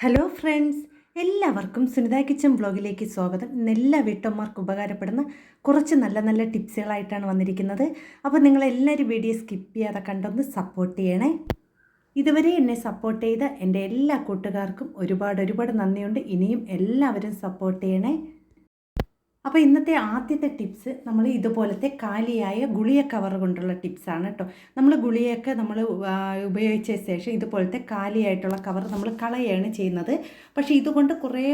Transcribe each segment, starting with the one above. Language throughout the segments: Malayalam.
ഹലോ ഫ്രണ്ട്സ് എല്ലാവർക്കും സുനിത കിച്ചൻ വ്ളോഗിലേക്ക് സ്വാഗതം. ഇന്ന് എല്ലാ വീട്ടമ്മമാർക്കും ഉപകാരപ്പെടുന്ന കുറച്ച് നല്ല നല്ല ടിപ്സുകളായിട്ടാണ് വന്നിരിക്കുന്നത്. അപ്പോൾ നിങ്ങളെല്ലാവരും വീഡിയോ സ്കിപ്പ് ചെയ്യാതെ കണ്ടൊന്ന് സപ്പോർട്ട് ചെയ്യണേ. ഇതുവരെ എന്നെ സപ്പോർട്ട് ചെയ്ത എന്റെ എല്ലാ കൂട്ടുകാർക്കും ഒരുപാട് ഒരുപാട് നന്ദിയുണ്ട്. ഇനിയും എല്ലാവരും സപ്പോർട്ട് ചെയ്യണേ. അപ്പോൾ ഇന്നത്തെ ആദ്യത്തെ ടിപ്സ് നമ്മൾ ഇതുപോലത്തെ കാലിയായ ഗുളിയ കവർ കൊണ്ടുള്ള ടിപ്സാണ് കേട്ടോ നമ്മൾ ഗുളിയൊക്കെ നമ്മൾ ഉപയോഗിച്ച ശേഷം ഇതുപോലത്തെ കാലിയായിട്ടുള്ള കവർ നമ്മൾ കളയാണ് ചെയ്യുന്നത്. പക്ഷേ ഇതുകൊണ്ട് കുറേ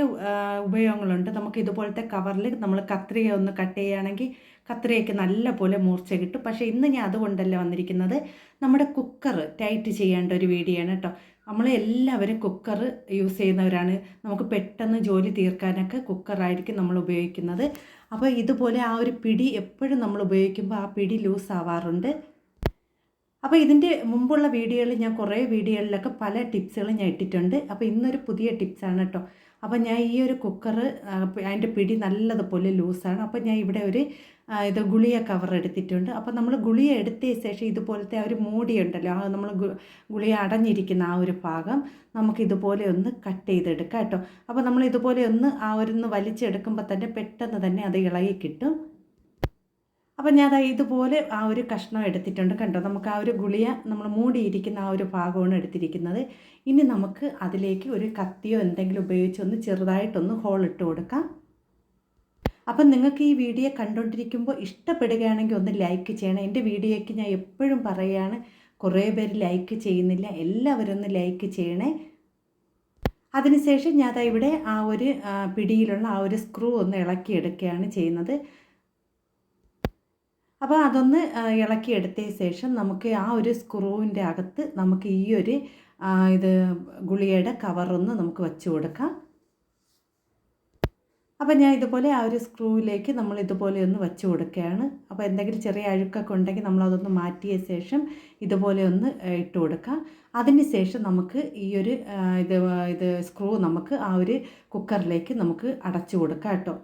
ഉപയോഗങ്ങളുണ്ട്. നമുക്ക് ഇതുപോലത്തെ കവറിൽ നമ്മൾ കത്രിക ഒന്ന് കട്ട് ചെയ്യുകയാണെങ്കിൽ കത്രികയ്ക്ക് നല്ല പോലെ മൂർച്ച കിട്ടും. പക്ഷേ ഇന്ന് ഞാൻ അതുകൊണ്ടല്ല വന്നിരിക്കുന്നത് നമ്മുടെ കുക്കർ ടൈറ്റ് ചെയ്യേണ്ട ഒരു വീഡിയോ ആണ് കേട്ടോ നമ്മൾ എല്ലാവരും കുക്കർ യൂസ് ചെയ്യുന്നവരാണ്. നമുക്ക് പെട്ടെന്ന് ജോലി തീർക്കാനൊക്കെ കുക്കറായിരിക്കും നമ്മൾ ഉപയോഗിക്കുന്നത്. അപ്പോൾ ഇതുപോലെ ആ ഒരു പിടി എപ്പോഴും നമ്മൾ ഉപയോഗിക്കുമ്പോൾ ആ പിടി ലൂസ് ആവാറുണ്ട്. അപ്പോൾ ഇതിന്റെ മുമ്പുള്ള വീഡിയോകളിൽ ഞാൻ കുറേ വീഡിയോകളിലൊക്കെ പല ടിപ്സുകൾ ഞാൻ ഇട്ടിട്ടുണ്ട്. അപ്പോൾ ഇന്നൊരു പുതിയ ടിപ്സാണ് കേട്ടോ. അപ്പോൾ ഞാൻ ഈ ഒരു കുക്കർ അതിന്റെ പിടി നല്ലതുപോലെ ലൂസാണ്. അപ്പോൾ ഞാൻ ഇവിടെ ഒരു ഇത് ഗുളിയ കവർ എടുത്തിട്ടുണ്ട്. അപ്പോൾ നമ്മൾ ഗുളിയ എടുത്തതിന് ശേഷം ഇതുപോലത്തെ ആ ഒരു മൂടിയുണ്ടല്ലോ ആ നമ്മൾ ഗുളിയ അടഞ്ഞിരിക്കുന്ന ആ ഒരു ഭാഗം നമുക്ക് ഇതുപോലെ ഒന്ന് കട്ട് ചെയ്തെടുക്കാം കേട്ടോ. അപ്പോൾ നമ്മൾ ഇതുപോലെ ഒന്ന് ആ ഒരു വലിച്ചെടുക്കുമ്പോൾ തന്നെ പെട്ടെന്ന് തന്നെ അത് ഇളകി കിട്ടും. അപ്പം ഞാൻ ഇതുപോലെ ആ ഒരു കഷ്ണം എടുത്തിട്ടുണ്ട് കണ്ടോ? നമുക്ക് ആ ഒരു ഗുളിയ നമ്മൾ മൂടിയിരിക്കുന്ന ആ ഒരു ഭാഗമാണ് എടുത്തിരിക്കുന്നത്. ഇനി നമുക്ക് അതിലേക്ക് ഒരു കത്തിയോ എന്തെങ്കിലും ഉപയോഗിച്ച് ഒന്ന് ചെറുതായിട്ടൊന്ന് ഹോൾ ഇട്ട് കൊടുക്കാം. അപ്പം നിങ്ങൾക്ക് ഈ വീഡിയോ കണ്ടുകൊണ്ടിരിക്കുമ്പോൾ ഇഷ്ടപ്പെടുകയാണെങ്കിൽ ഒന്ന് ലൈക്ക് ചെയ്യണം. എന്റെ വീഡിയോയ്ക്ക് ഞാൻ എപ്പോഴും പറയുകയാണ് കുറേ പേര് ലൈക്ക് ചെയ്യുന്നില്ല എല്ലാവരും ഒന്ന് ലൈക്ക് ചെയ്യണേ. അതിനുശേഷം ഞാൻ ഇവിടെ ആ ഒരു പിടിയിലുള്ള ആ ഒരു സ്ക്രൂ ഒന്ന് ഇളക്കിയെടുക്കുകയാണ് ചെയ്യുന്നത്. അപ്പോൾ അതൊന്ന് ഇളക്കി എടുത്തതിന് ശേഷം നമുക്ക് ആ ഒരു സ്ക്രൂവിന്റെ അകത്ത് നമുക്ക് ഈ ഒരു ഇത് ഗുളികയുടെ കവറൊന്ന് നമുക്ക് വെച്ച് കൊടുക്കാം. അപ്പോൾ ഞാൻ ഇതുപോലെ ആ ഒരു സ്ക്രൂവിലേക്ക് നമ്മൾ ഇതുപോലെ ഒന്ന് വെച്ച് കൊടുക്കുകയാണ്. അപ്പോൾ എന്തെങ്കിലും ചെറിയ അഴുക്കൊക്കെ ഉണ്ടെങ്കിൽ നമ്മളതൊന്ന് മാറ്റിയ ശേഷം ഇതുപോലെ ഒന്ന് ഇട്ട് കൊടുക്കാം. അതിന് ശേഷം നമുക്ക് ഈ ഒരു ഇത് ഇത് സ്ക്രൂ നമുക്ക് ആ ഒരു കുക്കറിലേക്ക് നമുക്ക് അടച്ചു കൊടുക്കാം കേട്ടോ.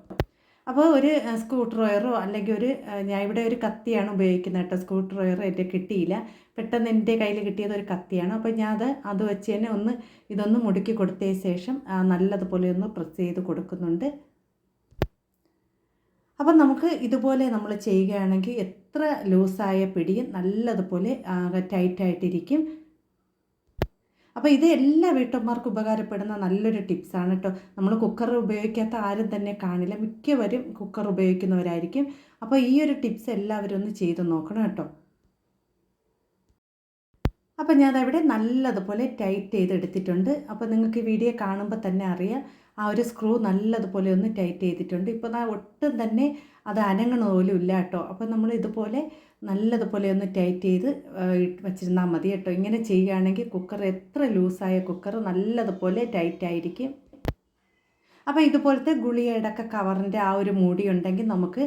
അപ്പോൾ ഒരു സ്ക്രൂ ഡ്രോയറോ അല്ലെങ്കിൽ ഒരു ഞാൻ ഇവിടെ ഒരു കത്തിയാണ് ഉപയോഗിക്കുന്നത് കേട്ടോ. സ്ക്രൂ ഡ്രോയറോ എന്റെ കിട്ടിയില്ല. പെട്ടെന്ന് എന്റെ കയ്യിൽ കിട്ടിയത് ഒരു കത്തിയാണ്. അപ്പോൾ ഞാൻ അത് അത് വെച്ച് തന്നെ ഒന്ന് ഇതൊന്ന് മുടുക്കി കൊടുത്തതിന് ശേഷം നല്ലതുപോലെ ഒന്ന് പ്രസ് ചെയ്ത് കൊടുക്കുന്നുണ്ട്. അപ്പം നമുക്ക് ഇതുപോലെ നമ്മൾ ചെയ്യുകയാണെങ്കിൽ എത്ര ലൂസായ പിടിയും നല്ലതുപോലെ ടൈറ്റായിട്ടിരിക്കും. അപ്പോൾ ഇത് എല്ലാ വീട്ടമ്മമാർക്കും ഉപകാരപ്പെടുന്ന നല്ലൊരു ടിപ്സാണ് കേട്ടോ നമ്മൾ കുക്കർ ഉപയോഗിക്കാത്ത ആരും തന്നെ കാണില്ല. മിക്കവരും കുക്കർ ഉപയോഗിക്കുന്നവരായിരിക്കും. അപ്പോൾ ഈ ഒരു ടിപ്സ് എല്ലാവരും ഒന്ന് ചെയ്ത് നോക്കണം കേട്ടോ അപ്പോൾ ഞാൻ അവിടെ നല്ലതുപോലെ ടൈറ്റ് ചെയ്തെടുത്തിട്ടുണ്ട്. അപ്പോൾ നിങ്ങൾക്ക് ഈ വീഡിയോ കാണുമ്പോൾ തന്നെ അറിയാം. ആ ഒരു സ്ക്രൂ നല്ലതുപോലെ ഒന്ന് ടൈറ്റ് ചെയ്തിട്ടുണ്ട്. ഇപ്പോൾ ഒട്ടും തന്നെ അത് അനങ്ങണ പോലും ഇല്ല കേട്ടോ. അപ്പോൾ നമ്മൾ ഇതുപോലെ നല്ലതുപോലെ ഒന്ന് ടൈറ്റ് ചെയ്ത് വെച്ചിരുന്നാൽ മതി കേട്ടോ. ഇങ്ങനെ ചെയ്യുകയാണെങ്കിൽ കുക്കർ എത്ര ലൂസായ കുക്കർ നല്ലതുപോലെ ടൈറ്റ് ആയിരിക്കും. അപ്പോൾ ഇതുപോലത്തെ ഗുളികയുടെയൊക്കെ കവറിന്റെ ആ ഒരു മൂടി ഉണ്ടെങ്കിൽ നമുക്ക്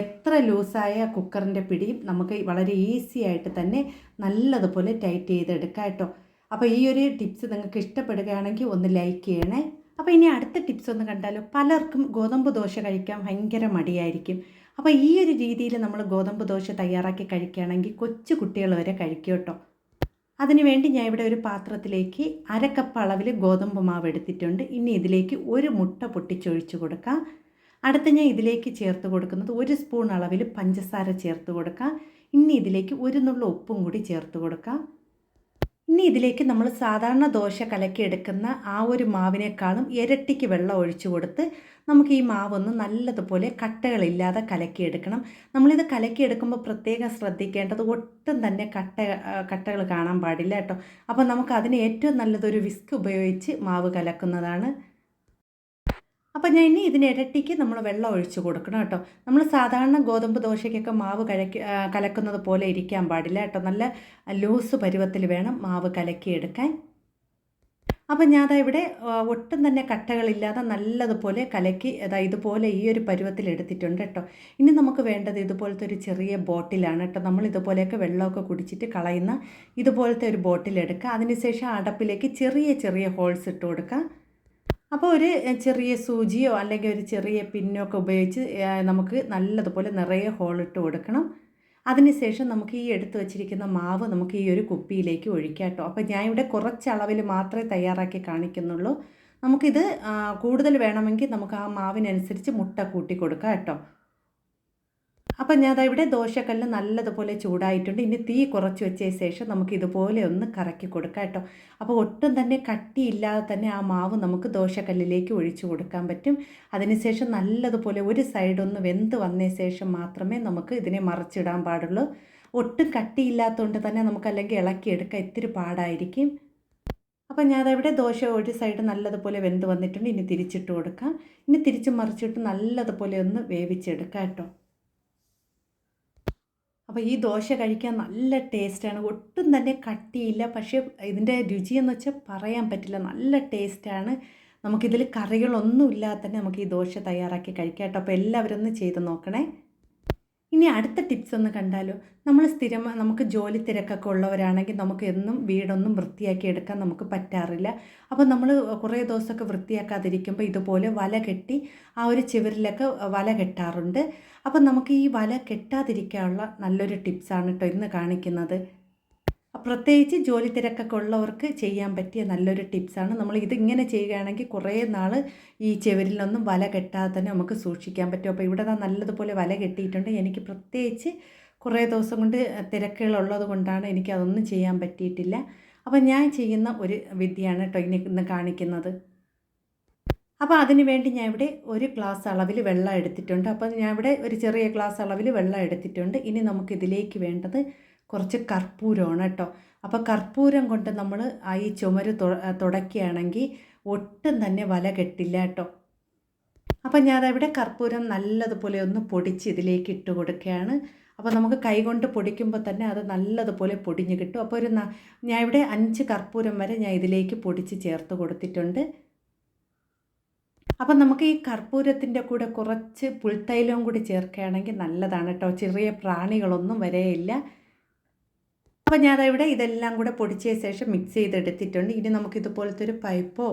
എത്ര ലൂസായ കുക്കറിന്റെ പിടിയും നമുക്ക് വളരെ ഈസി ആയിട്ട് തന്നെ നല്ലതുപോലെ ടൈറ്റ് ചെയ്തെടുക്കാം കേട്ടോ. അപ്പോൾ ഈ ഒരു ടിപ്സ് നിങ്ങൾക്ക് ഇഷ്ടപ്പെടുകയാണെങ്കിൽ ഒന്ന് ലൈക്ക് ചെയ്യണേ. അപ്പോൾ ഇനി അടുത്ത ടിപ്സ് ഒന്ന് കണ്ടാലോ? പലർക്കും ഗോതമ്പ് ദോശ കഴിക്കാൻ ഭയങ്കര മടിയായിരിക്കും. അപ്പോൾ ഈ ഒരു രീതിയിൽ നമ്മൾ ഗോതമ്പ് ദോശ തയ്യാറാക്കി കഴിക്കുകയാണെങ്കിൽ കൊച്ചു കുട്ടികൾ വരെ കഴിക്കും കേട്ടോ. അതിനുവേണ്ടി ഞാൻ ഇവിടെ ഒരു പാത്രത്തിലേക്ക് അരക്കപ്പ് കപ്പ് അളവിൽ ഗോതമ്പ് മാവ് എടുത്തിട്ടുണ്ട്. ഇനി ഇതിലേക്ക് ഒരു മുട്ട പൊട്ടിച്ചൊഴിച്ച് കൊടുക്കാം. അടുത്ത ഞാൻ ഇതിലേക്ക് ചേർത്ത് കൊടുക്കുന്നത് ഒരു സ്പൂൺ അളവിൽ പഞ്ചസാര ചേർത്ത് കൊടുക്കാം. ഇനി ഇതിലേക്ക് ഒരു നുള്ള ഉപ്പും കൂടി ചേർത്ത് കൊടുക്കാം. ഇനി ഇതിലേക്ക് നമ്മൾ സാധാരണ ദോശ കലക്കി എടുക്കുന്ന ആ ഒരു മാവിനേക്കാളും ഇരട്ടിക്ക് വെള്ളം ഒഴിച്ചു കൊടുത്ത് നമുക്ക് ഈ മാവൊന്ന് നല്ലതുപോലെ കട്ടകളില്ലാതെ കലക്കിയെടുക്കണം നമ്മളിത് കലക്കിയെടുക്കുമ്പോൾ പ്രത്യേകം ശ്രദ്ധിക്കേണ്ടത് ഒട്ടും തന്നെ കട്ട കട്ടകൾ കാണാൻ പാടില്ല കേട്ടോ. അപ്പോൾ നമുക്ക് അതിന് ഏറ്റവും നല്ലതൊരു വിസ്ക് ഉപയോഗിച്ച് മാവ് കലക്കുന്നതാണ് അപ്പോൾ ഞാൻ ഇനി ഇതിന് ഇരട്ടിക്ക് നമ്മൾ വെള്ളം ഒഴിച്ച് കൊടുക്കണം കേട്ടോ. നമ്മൾ സാധാരണ ഗോതമ്പ് ദോശയ്ക്കൊക്കെ മാവ് കലക്കി കലക്കുന്നത് പോലെ ഇരിക്കാൻ പാടില്ല കേട്ടോ. നല്ല ലൂസ് പരുവത്തിൽ വേണം മാവ് കലക്കിയെടുക്കാൻ. അപ്പം ഞാൻ അതാ ഇവിടെ ഒട്ടും തന്നെ കട്ടകളില്ലാതെ നല്ലതുപോലെ കലക്കി അതാ ഇതുപോലെ ഈ ഒരു പരുവത്തിൽ എടുത്തിട്ടുണ്ട് കേട്ടോ. ഇനി നമുക്ക് വേണ്ടത് ഇതുപോലത്തെ ഒരു ചെറിയ ബോട്ടിലാണ് കേട്ടോ. നമ്മൾ ഇതുപോലെയൊക്കെ വെള്ളമൊക്കെ കുടിച്ചിട്ട് കളയുന്ന ഇതുപോലത്തെ ഒരു ബോട്ടിൽ എടുക്കുക അതിനുശേഷം അടപ്പിലേക്ക് ചെറിയ ചെറിയ ഹോൾസ് ഇട്ട് കൊടുക്കുക. അപ്പോൾ ഒരു ചെറിയ സൂചിയോ അല്ലെങ്കിൽ ഒരു ചെറിയ പിന്നോ ഒക്കെ ഉപയോഗിച്ച് നമുക്ക് നല്ലതുപോലെ നിറയെ ഹോളിട്ട് കൊടുക്കണം. അതിനുശേഷം നമുക്ക് ഈ എടുത്തു വച്ചിരിക്കുന്ന മാവ് നമുക്ക് ഈ ഒരു കുപ്പിയിലേക്ക് ഒഴിക്കാം കേട്ടോ. അപ്പോൾ ഞാൻ ഇവിടെ കുറച്ച് മാത്രമേ തയ്യാറാക്കി കാണിക്കുന്നുള്ളൂ. നമുക്കിത് കൂടുതൽ വേണമെങ്കിൽ നമുക്ക് ആ മാവിനനുസരിച്ച് മുട്ട കൂട്ടി കൊടുക്കാം കേട്ടോ. അപ്പം ഞാൻ ഇവിടെ ദോശക്കല്ല് നല്ലതുപോലെ ചൂടായിട്ടുണ്ട്. ഇനി തീ കുറച്ച് വെച്ചതിന് ശേഷം നമുക്ക് ഇതുപോലെ ഒന്ന് കറക്കി കൊടുക്കാം കേട്ടോ. അപ്പോൾ ഒട്ടും തന്നെ കട്ടിയില്ലാതെ തന്നെ ആ മാവ് നമുക്ക് ദോശക്കല്ലിലേക്ക് ഒഴിച്ചു കൊടുക്കാൻ പറ്റും. അതിനുശേഷം നല്ലതുപോലെ ഒരു സൈഡൊന്ന് വെന്ത് വന്നതിന് ശേഷം മാത്രമേ നമുക്ക് ഇതിനെ മറിച്ചിടാൻ പാടുള്ളൂ. ഒട്ടും കട്ടിയില്ലാത്തതുകൊണ്ട് തന്നെ നമുക്ക് അല്ലെങ്കിൽ ഇളക്കിയെടുക്കാൻ ഇത്തിരി പാടായിരിക്കും. അപ്പം ഞാൻ ഇവിടെ ദോശ ഒരു സൈഡ് നല്ലതുപോലെ വെന്ത് വന്നിട്ടുണ്ട്. ഇനി തിരിച്ചിട്ട് കൊടുക്കാം. ഇനി തിരിച്ച് മറിച്ചിട്ട് നല്ലതുപോലെ ഒന്ന് വേവിച്ചെടുക്കാം കേട്ടോ. അപ്പോൾ ഈ ദോശ കഴിക്കാൻ നല്ല ടേസ്റ്റാണ് ഒട്ടും തന്നെ കട്ടിയില്ല. പക്ഷേ ഇതിന്റെ രുചിയെന്ന് വെച്ചാൽ പറയാൻ പറ്റില്ല. നല്ല ടേസ്റ്റാണ് നമുക്കിതിൽ കറികളൊന്നും ഇല്ലാതെ തന്നെ നമുക്ക് ഈ ദോശ തയ്യാറാക്കി കഴിക്കാം കേട്ടോ. അപ്പോൾ എല്ലാവരും ഒന്ന് ചെയ്ത് നോക്കണേ. ഇനി അടുത്ത ടിപ്സ് ഒന്ന് കണ്ടാലോ? നമ്മൾ സ്ഥിരം നമുക്ക് ജോലി തിരക്കൊക്കെ ഉള്ളവരാണെങ്കിൽ നമുക്ക് എന്നും വീടൊന്നും വൃത്തിയാക്കി എടുക്കാൻ നമുക്ക് പറ്റാറില്ല. അപ്പോൾ നമ്മൾ കുറേ ദിവസമൊക്കെ വൃത്തിയാക്കാതിരിക്കുമ്പോൾ ഇതുപോലെ വല കെട്ടി ആ ഒരു ചിവരിലൊക്കെ വല കെട്ടാറുണ്ട്. അപ്പോൾ നമുക്ക് ഈ വല കെട്ടാതിരിക്കാനുള്ള നല്ലൊരു ടിപ്സാണ് കേട്ടോ ഇന്ന് കാണിക്കുന്നത്. പ്രത്യേകിച്ച് ജോലി തിരക്കൊക്കെ ഉള്ളവർക്ക് ചെയ്യാൻ പറ്റിയ നല്ലൊരു ടിപ്സാണ്. നമ്മൾ ഇതിങ്ങനെ ചെയ്യുകയാണെങ്കിൽ കുറേ നാൾ ഈ ചെവരിലൊന്നും വല കെട്ടാതെ തന്നെ നമുക്ക് സൂക്ഷിക്കാൻ പറ്റും. അപ്പോൾ ഇവിടെ നല്ലതുപോലെ വല കെട്ടിയിട്ടുണ്ട്. എനിക്ക് പ്രത്യേകിച്ച് കുറേ ദിവസം കൊണ്ട് തിരക്കുകളുള്ളത് കൊണ്ടാണ് എനിക്ക് അതൊന്നും ചെയ്യാൻ പറ്റിയിട്ടില്ല. അപ്പോൾ ഞാൻ ചെയ്യുന്ന ഒരു വിദ്യയാണ് കേട്ടോ ഇനി ഇന്ന് കാണിക്കുന്നത്. അപ്പോൾ അതിന് വേണ്ടി ഞാൻ ഇവിടെ ഒരു ഗ്ലാസ് അളവിൽ വെള്ളം എടുത്തിട്ടുണ്ട്. അപ്പോൾ ഞാൻ ഇവിടെ ഒരു ചെറിയ ഗ്ലാസ് അളവിൽ വെള്ളം എടുത്തിട്ടുണ്ട്. ഇനി നമുക്കിതിലേക്ക് വേണ്ടത് കുറച്ച് കർപ്പൂരമാണ് കേട്ടോ. അപ്പോൾ കർപ്പൂരം കൊണ്ട് നമ്മൾ ആ ഈ ചുമര് തുടക്കുകയാണെങ്കിൽ ഒട്ടും തന്നെ വല കെട്ടില്ല കേട്ടോ. അപ്പം ഞാനവിടെ കർപ്പൂരം നല്ലതുപോലെ ഒന്ന് പൊടിച്ച് ഇതിലേക്ക് ഇട്ട് കൊടുക്കുകയാണ്. അപ്പോൾ നമുക്ക് കൈകൊണ്ട് പൊടിക്കുമ്പോൾ തന്നെ അത് നല്ലതുപോലെ പൊടിഞ്ഞ് കിട്ടും. അപ്പോൾ ഒരു ഞാൻ ഇവിടെ അഞ്ച് കർപ്പൂരം വരെ ഞാൻ ഇതിലേക്ക് പൊടിച്ച് ചേർത്ത് കൊടുത്തിട്ടുണ്ട്. അപ്പം നമുക്ക് ഈ കർപ്പൂരത്തിന്റെ കൂടെ കുറച്ച് പുൽത്തൈലവും കൂടി ചേർക്കുകയാണെങ്കിൽ നല്ലതാണ് കേട്ടോ. ചെറിയ പ്രാണികളൊന്നും വരെയില്ല. അപ്പോൾ ഞാൻ ഇവിടെ ഇതെല്ലാം കൂടെ പൊടിച്ച ശേഷം മിക്സ് ചെയ്തെടുത്തിട്ടുണ്ട്. ഇനി നമുക്ക് ഇതുപോലത്തെ ഒരു പൈപ്പോ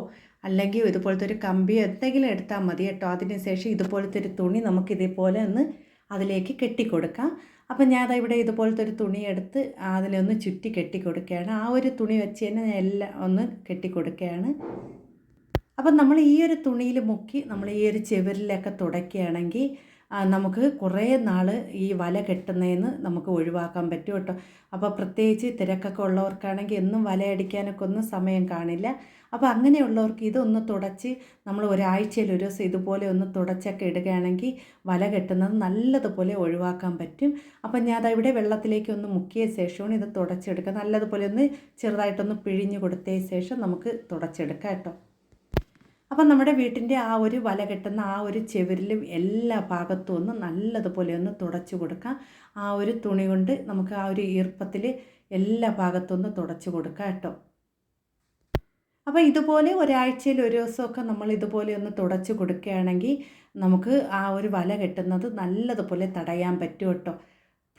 അല്ലെങ്കിൽ ഇതുപോലത്തെ ഒരു കമ്പിയോ എന്തെങ്കിലും എടുത്താൽ മതി കേട്ടോ. അതിന് ശേഷം ഇതുപോലത്തെ ഒരു തുണി നമുക്ക് ഇതേപോലെ ഒന്ന് അതിലേക്ക് കെട്ടിക്കൊടുക്കാം. അപ്പം ഞാൻ ഇവിടെ ഇതുപോലത്തെ ഒരു തുണി എടുത്ത് അതിലൊന്ന് ചുറ്റി കെട്ടിക്കൊടുക്കുകയാണ്. ആ ഒരു തുണി വെച്ച് തന്നെ ഞാൻ എല്ലാം ഒന്ന് കെട്ടിക്കൊടുക്കുകയാണ്. അപ്പം നമ്മൾ ഈ ഒരു തുണിയിൽ മുക്കി നമ്മൾ ഈ ഒരു ചെവരിലൊക്കെ തുടയ്ക്കുകയാണെങ്കിൽ നമുക്ക് കുറേ നാൾ ഈ വല കെട്ടുന്നതിന് നമുക്ക് ഒഴിവാക്കാൻ പറ്റും കേട്ടോ. അപ്പോൾ പ്രത്യേകിച്ച് തിരക്കൊക്കെ ഉള്ളവർക്കാണെങ്കിൽ എന്നും വലയടിക്കാനൊക്കെ ഒന്നും സമയം കാണില്ല. അപ്പോൾ അങ്ങനെയുള്ളവർക്ക് ഇതൊന്ന് തുടച്ച് നമ്മൾ ഒരാഴ്ചയിൽ ഒരു ദിവസം ഇതുപോലെ ഒന്ന് തുടച്ചൊക്കെ ഇടുകയാണെങ്കിൽ വല കെട്ടുന്നത് നല്ലതുപോലെ ഒഴിവാക്കാൻ പറ്റും. അപ്പം ഞാൻ അതവിടെ വെള്ളത്തിലേക്ക് ഒന്ന് മുക്കിയ ശേഷമാണ് ഇത് തുടച്ചെടുക്കുക. നല്ലതുപോലെ ഒന്ന് ചെറുതായിട്ടൊന്ന് പിഴിഞ്ഞ് കൊടുത്തതിന് ശേഷം നമുക്ക് തുടച്ചെടുക്കാം കേട്ടോ. അപ്പം നമ്മുടെ വീട്ടിന്റെ ആ ഒരു വല കെട്ടുന്ന ആ ഒരു ചെവരിലും എല്ലാ ഭാഗത്തും ഒന്ന് നല്ലതുപോലെ ഒന്ന് തുടച്ചു കൊടുക്കാം. ആ ഒരു തുണി കൊണ്ട് നമുക്ക് ആ ഒരു ഈർപ്പത്തിൽ എല്ലാ ഭാഗത്തും ഒന്ന് തുടച്ചു കൊടുക്കാം കേട്ടോ. അപ്പോൾ ഇതുപോലെ ഒരാഴ്ചയിൽ ഒരു ദിവസമൊക്കെ നമ്മൾ ഇതുപോലെ ഒന്ന് തുടച്ചു കൊടുക്കുകയാണെങ്കിൽ നമുക്ക് ആ ഒരു വല കെട്ടുന്നത് നല്ലതുപോലെ തടയാൻ പറ്റും കേട്ടോ.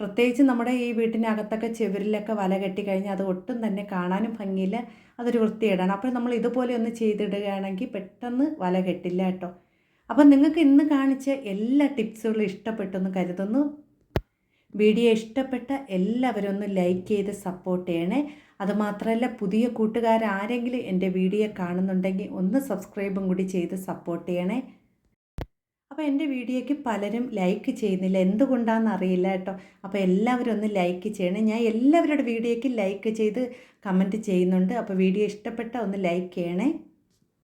പ്രത്യേകിച്ച് നമ്മുടെ ഈ വീട്ടിനകത്തൊക്കെ ചെവിരിലൊക്കെ വല കെട്ടി കഴിഞ്ഞാൽ അത് ഒട്ടും തന്നെ കാണാനും ഭംഗിയില്ല. അതൊരു വൃത്തിയിടാണ് അപ്പോൾ നമ്മൾ ഇതുപോലെ ഒന്ന് ചെയ്തിടുകയാണെങ്കിൽ പെട്ടെന്ന് വല കെട്ടില്ല കേട്ടോ. അപ്പം നിങ്ങൾക്ക് ഇന്ന് കാണിച്ച എല്ലാ ടിപ്സുകളും ഇഷ്ടപ്പെട്ടെന്ന് കരുതുന്നു. വീഡിയോ ഇഷ്ടപ്പെട്ട എല്ലാവരും ഒന്ന് ലൈക്ക് ചെയ്ത് സപ്പോർട്ട് ചെയ്യണേ. അതുമാത്രമല്ല പുതിയ കൂട്ടുകാരാരെങ്കിലും എന്റെ വീഡിയോ കാണുന്നുണ്ടെങ്കിൽ ഒന്ന് സബ്സ്ക്രൈബും കൂടി ചെയ്ത് സപ്പോർട്ട് ചെയ്യണേ. അപ്പോൾ എന്റെ വീഡിയോയ്ക്ക് പലരും ലൈക്ക് ചെയ്യുന്നില്ല. എന്തുകൊണ്ടാണെന്ന് അറിയില്ല കേട്ടോ. അപ്പോൾ എല്ലാവരും ഒന്ന് ലൈക്ക് ചെയ്യണം. ഞാൻ എല്ലാവരുടെ വീഡിയോയ്ക്ക് ലൈക്ക് ചെയ്ത് കമന്റ് ചെയ്യുന്നുണ്ട്. അപ്പോൾ വീഡിയോ ഇഷ്ടപ്പെട്ട ഒന്ന് ലൈക്ക് ചെയ്യണേ.